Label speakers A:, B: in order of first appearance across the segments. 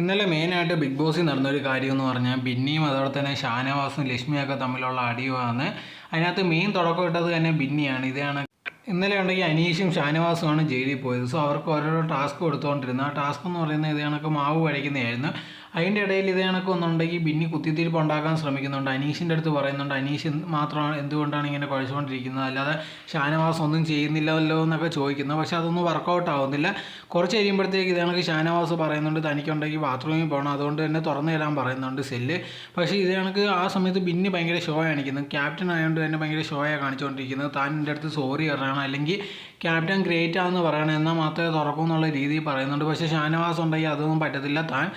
A: ഇന്നലെ മെയിനായിട്ട് ബിഗ് ബോസിൽ നടന്നൊരു കാര്യം എന്ന് പറഞ്ഞാൽ ബിന്നിയും അതോടെ തന്നെ ഷാനവാസും ലക്ഷ്മിയൊക്കെ തമ്മിലുള്ള അടിയുമാണ് അതിനകത്ത് മെയിൻ തുടക്കം ഇട്ടത് തന്നെ ബിന്നിയാണ്. ഇതാണ് ഇന്നലെ ഉണ്ടെങ്കിൽ അനീഷും ഷാനവാസുമാണ് ജയിലിൽ പോയത്. സോ അവർക്ക് ഓരോരോ ടാസ്ക് കൊടുത്തുകൊണ്ടിരുന്നു. ആ ടാസ്ക് എന്ന് പറയുന്നത് ഇത് കണക്ക് മാവ് വഴിക്കുന്നതായിരുന്നു അതിന്റെ ഇടയിൽ ഇത് കണക്ക് ഒന്നുണ്ടെങ്കിൽ ബിന്നി കുത്തിത്തിരിപ്പ് ഉണ്ടാക്കാൻ ശ്രമിക്കുന്നുണ്ട്. അനീഷിന്റെ അടുത്ത് പറയുന്നുണ്ട് അനീഷ് മാത്രമാണ് എന്തുകൊണ്ടാണ് ഇങ്ങനെ കുഴച്ചുകൊണ്ടിരിക്കുന്നത് അല്ലാതെ ഷാനവാസ് ഒന്നും ചെയ്യുന്നില്ലല്ലോ എന്നൊക്കെ ചോദിക്കുന്നു. പക്ഷെ അതൊന്നും വർക്കൗട്ട് ആവുന്നില്ല. കുറച്ച് കഴിയുമ്പോഴത്തേക്ക് ഇത് കണക്ക് ഷാനവാസ് പറയുന്നുണ്ട് തനിക്കുണ്ടെങ്കിൽ ബാത്റൂമിൽ പോകണം അതുകൊണ്ട് തന്നെ തുറന്നു തരാൻ പറയുന്നുണ്ട് സെല്ല്. പക്ഷേ ഇത് കണക്ക് ആ സമയത്ത് ബിന്നി ഭയങ്കര ഷോ കാണിക്കുന്നു. ക്യാപ്റ്റൻ ആയതുകൊണ്ട് തന്നെ ഭയങ്കര ഷോയാണ് കാണിച്ചുകൊണ്ടിരിക്കുന്നത് താൻ എന്റെ അടുത്ത് സോറി പറയണം അല്ലെങ്കിൽ ക്യാപ്റ്റൻ ഗ്രേറ്റ് ആണെന്ന് പറയണം. എന്നാൽ മാത്രമേ തുറക്കൂ എന്നുള്ള രീതിയിൽ പറയുന്നുണ്ട് പക്ഷേ ഷാനവാസ് ഉണ്ടെങ്കിൽ അതൊന്നും പറ്റത്തില്ല. താൻ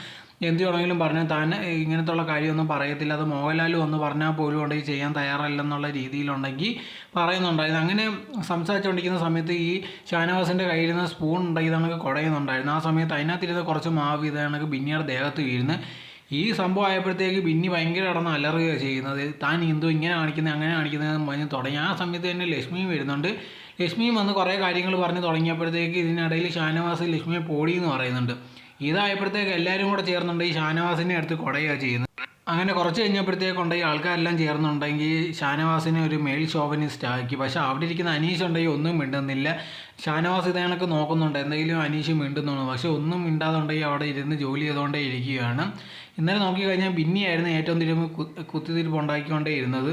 A: എന്ത് വേണമെങ്കിലും പറഞ്ഞാൽ താൻ ഇങ്ങനത്തുള്ള കാര്യമൊന്നും പറയത്തില്ല. അത് മോഹൻലാൽ ഒന്ന് പറഞ്ഞാൽ പോലും ഉണ്ടെങ്കിൽ ചെയ്യാൻ തയ്യാറല്ലെന്നുള്ള രീതിയിലുണ്ടെങ്കിൽ പറയുന്നുണ്ടായിരുന്നു. അങ്ങനെ സംസാരിച്ചുകൊണ്ടിരിക്കുന്ന സമയത്ത് ഈ ഷാനവാസിന്റെ കയ്യിലിരുന്ന സ്പൂൺ ഉണ്ടെങ്കിൽ ഇതണക്ക് കുടയുന്നുണ്ടായിരുന്നു. ആ സമയത്ത് അതിനകത്തിരുന്ന് കുറച്ച് മാവ് ഇതണക്ക് പിന്നീട് ദേഹത്ത് വീഴുന്നു. ഈ സംഭവം ആയപ്പോഴത്തേക്ക് ബിന്നി ഭയങ്കര കിടന്ന് അലറുകയാണ് ചെയ്യുന്നത്. താൻ എന്തോ ഇങ്ങനെ കാണിക്കുന്നത് അങ്ങനെ കാണിക്കുന്നത് പറഞ്ഞ് തുടങ്ങി. ആ സമയത്ത് തന്നെ ലക്ഷ്മിയും വരുന്നുണ്ട്. ലക്ഷ്മിയും വന്ന് കുറേ കാര്യങ്ങൾ പറഞ്ഞ് തുടങ്ങിയപ്പോഴത്തേക്ക് ഇതിനിടയിൽ ഷാനവാസ് ലക്ഷ്മിയെ പോടി എന്ന് പറയുന്നുണ്ട്. ഇതായപ്പോഴത്തേക്ക് എല്ലാവരും കൂടെ ചേർന്നുണ്ട് ഈ ഷാനവാസിനെ അടുത്ത് കുടയുക ചെയ്യുന്നത്. അങ്ങനെ കുറച്ച് കഴിഞ്ഞപ്പോഴത്തേക്കുണ്ടെങ്കിൽ ആൾക്കാരെല്ലാം ചേർന്നുണ്ടെങ്കിൽ ഷാനവാസിനെ ഒരു മെയിൽ ഷോവനിസ്റ്റ് ആക്കി. പക്ഷേ അവിടെ ഇരിക്കുന്ന അനീഷ് ഉണ്ടെങ്കിൽ ഒന്നും മിണ്ടുന്നില്ല. ഷാനവാസ് ഇത് നോക്കുന്നുണ്ട്. എന്തെങ്കിലും അനീഷ് മിണ്ടുന്നുള്ളൂ. പക്ഷേ ഒന്നും മിണ്ടാതുണ്ടെങ്കിൽ അവിടെ ഇരുന്ന് ജോലി ചെയ്തുകൊണ്ടേ ഇരിക്കുകയാണ്. ഇന്നലെ നോക്കിക്കഴിഞ്ഞാൽ ബിന്നിയായിരുന്നു ഏറ്റവും തിരുമ്പ് കുത്തിത്തിരിപ്പ് ഉണ്ടാക്കിക്കൊണ്ടേ ഇരുന്നത്.